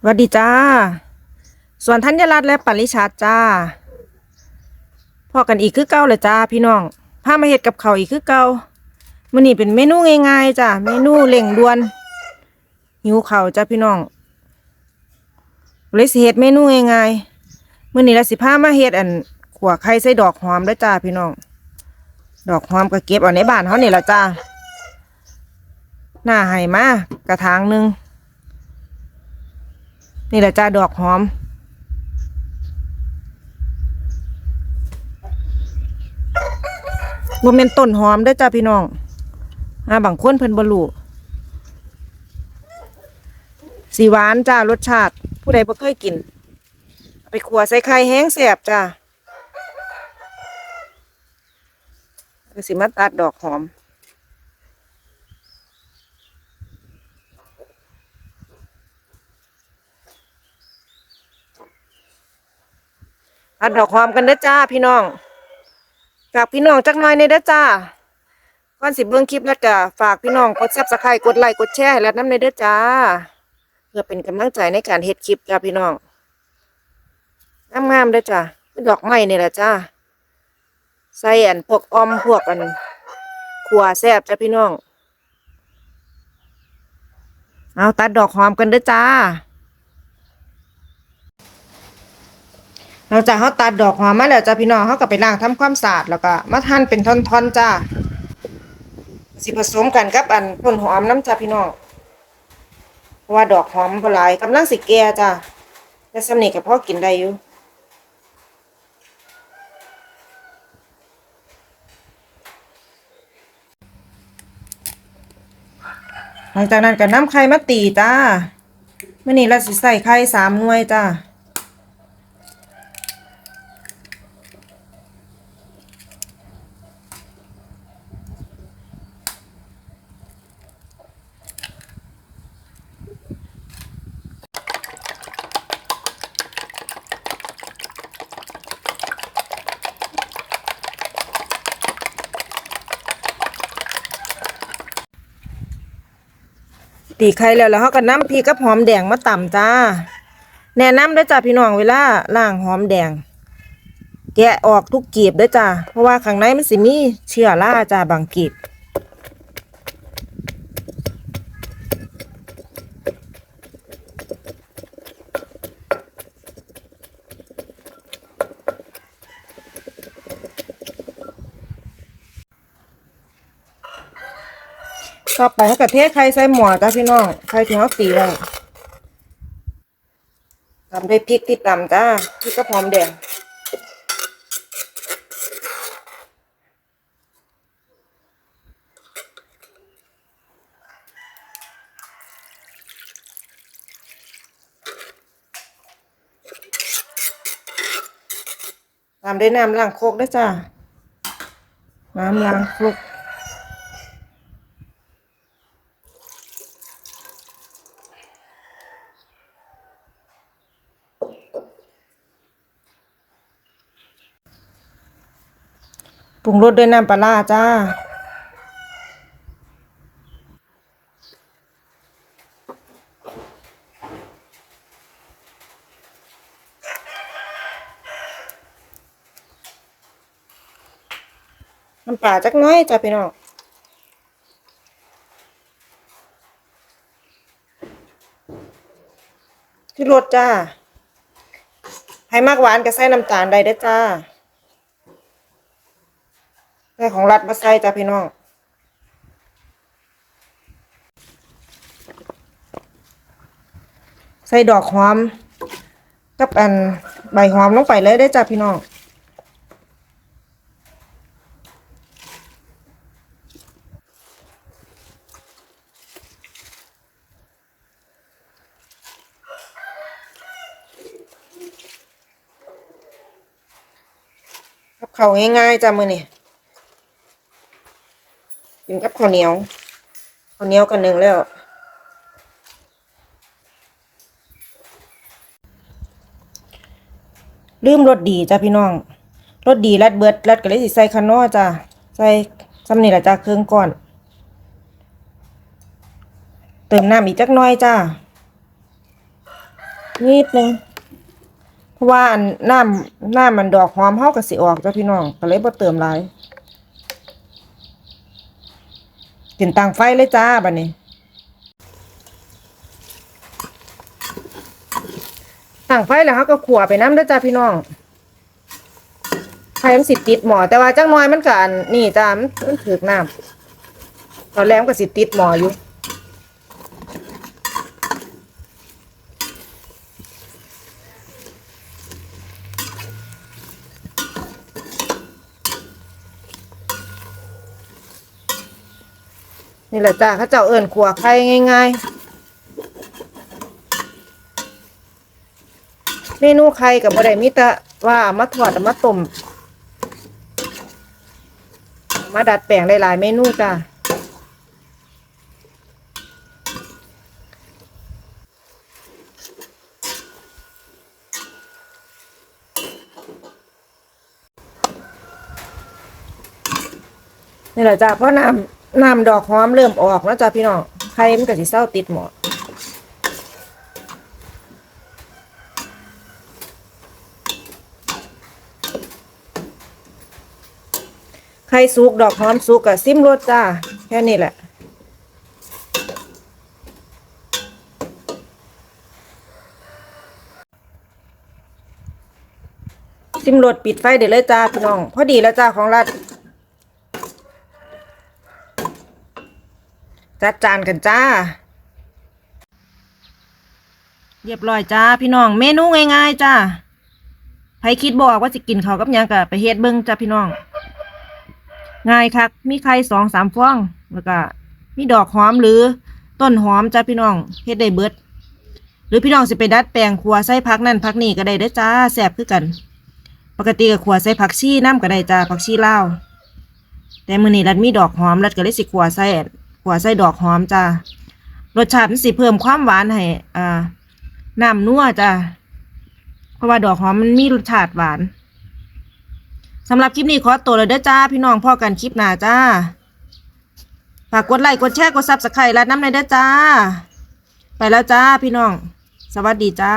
สวัสดีจ้า ส่วนธัญรัตน์และปริชาติจ้าพอกันอีกคือเก่าเลยจ้าพี่น้องพามาเฮ็ดกับเขาอีกคือเก่ามื้อนี้เป็นเมนูง่ายๆจ้าเมนูเร่งด่วน หิวเขาจ้าพี่น้องเลยสิเฮ็ดเมนูง่ายๆมื้อนี้ละสิพามาเฮ็ดอันขัวไข่ใส่ดอกหอมเด้อจ้าพี่น้อง ดอกหอมก็เก็บเอาในบ้านเฮาเนี่ยละจ้าหน้าให้มากระถางหนึ่ง นี่แหละจ้าดอกหอม บ่แม่นต้นหอมเด้อจ้าพี่น้องอ่าบางคนเพิ่นบ่รู้สีหวานจ้ารสชาติ ผู้ใดบ่เคยกิน ไปขัวใส่ไข่แห้งแซ่บจ้าสิมาตัดดอกหอม ดดอกหอมกันเด้อจ้าพี่น้องฝากพี่น้องจักหน่อยในเด้อจ้าก่อนสิเบิ่งคลิปแล้วก็ฝากพี่น้องกดซับสไครต์กดไลค์กดแชร์ให้แล้วน้ำในเด้อจ้า เพื่อเป็นกำลังใจในการเฮ็ดคลิปจ้าพี่น้องงามๆเด้อจ้าเป็นดอกไม้นี่แหละจ้าใส่อันพวกออมพวกอันขัวแซบจ้าพี่น้อง เอาตัดดอกหอมกันเด้อจ้า หลังจากเขาตัดดอกหอมมาแล้วจ้าพี่น้องเขาก็ไปล้างทำความสะอาดแล้วก็มาหั่นเป็นท่อนๆจ้าสิผสมกันกับอันต้นหอมน้ำจ้าพี่น้องเพราะว่าดอกหอมบ่หลายกำลังสิแก่จ้าแต่สำนีกับพ่อกินได้อยู่หลังจากนั้นก็น้ำไข่มาตีจ้าเมื่อนี้เราสิใส่ไข่สามหน่วยจ้า ตีไข่แล้วแล้วเขาก็น้ำพริกกับหอมแดงมาต่ำจ้า แนะนำด้วยจ้าพี่น้องเวลาล่างหอมแดง แกะออกทุกกีบด้วยจ้าเพราะว่าข้างในมันสิมีเชื้อราจ้าบางกีบ ต่อไปเขาก็เทไข่ใส่หมอจ้าพี่น้องไข่ที่เขาตีไว้ตำด้วยพริกที่ตำจ้าพริกกระหอมแดงตามด้วยน้ำล้างโคกด้วยจ้า น้ำล้างโคก รุงรสด้วยน้ำปลาจ้า น้ำปลาจักน้อยจ้าพี่น้องที่รสจ้าให้มากหวานก็ใส่น้ำตาลได้ด้จ้า แต่ของรัฐมาใส่จ้าพี่น้องใส่ดอกหอมกับอันใบหอมลงไปเลยได้จ้าพี่น้องกับเขาง่ายๆจ้ามือนี่ กับข้าวเหนียวข้าวเหนียวกันหนึ่งแล้วลืมรสดีจ้ะพี่น้องรสดีรัดเบิดรัดก็เลยสิใส่คานอจ้ะใส่ซ้ำนี่แหละจ้ะเครื่องก่อน เติมน้ำอีกจักน้อยจ้านิดนึงเพราะว่าน้ำน้ำมันดอกหอมเฮาก็สิออกจ้ะพี่น้องก็เลยบ่เติมหลาย กินตังไฟเลยจ้าบัดนี้ตังไฟแล้วเขาก็ขัวไปน้ำเด้อจ้าพี่น้องไฟมันสิติดหมอแต่ว่าจังน้อยมันกันนี่จ้ามันถึกน้ำตอนแรกมันก็สิติดหมออยู่ นี่แหละจ้าเขาเจ้าเอิญขัวไข่ง่ายๆ เมนูไข่กับบ่ได้มีแต่ว่ามาทอดมาต้มมาดัดแปลงหลายๆเมนูจ้านี่แหละจ้าเพราะน้ำ น้ำดอกหอมเริ่มออกแล้วจ้าพี่น้องไข่มันก็สิเศร้าติดหมอไข่สุกดอกหอมสุกกับซิมรสจ้า แค่นี้แหละ ซิมรสปิดไฟเดี๋ยวเลยจ้าพี่น้อง พอดีแล้วจ้าของรัด จัดจานกันจ้า เรียบร้อยจ้าพี่น้อง เมนูง่ายๆจ้าใครคิดบอกว่าจะกินเขากับยังกะไปเฮ็ดเบิ่งจ้าพี่น้อง ง่ายคัก มีไข่สองสามฟอง แล้วก็ มีดอกหอมหรือต้นหอมจ้าพี่น้องเฮ็ดได้เบิด หรือพี่น้องสิไปดัดแปลงครัวใส่ผักนั่นผักนี่ก็ได้เด้อจ้าแซ่บคือกัน ปกติก็ครัวใส่ผักชีน้ำก็ได้จ้าผักชีเลาแต่มื้อนี้รัดมีดอกหอมรัดก็เลยสิครัวใส่ ครัวใส่ดอกหอมจ้ารสชาติมันสิเพิ่มความหวานให้อ่าน้ำนัวจ้าเพราะว่าดอกหอมมันมีรสชาติหวานสำหรับคลิปนี้ขอตัวเลยเด้อจ้า พี่น้องพ่อกันคลิปหน้าจ้าฝากกดไลค์กดแชร์กดซับสไครต์และน้ำในเด้อจ้า ไปแล้วจ้าพี่น้อง สวัสดีจ้า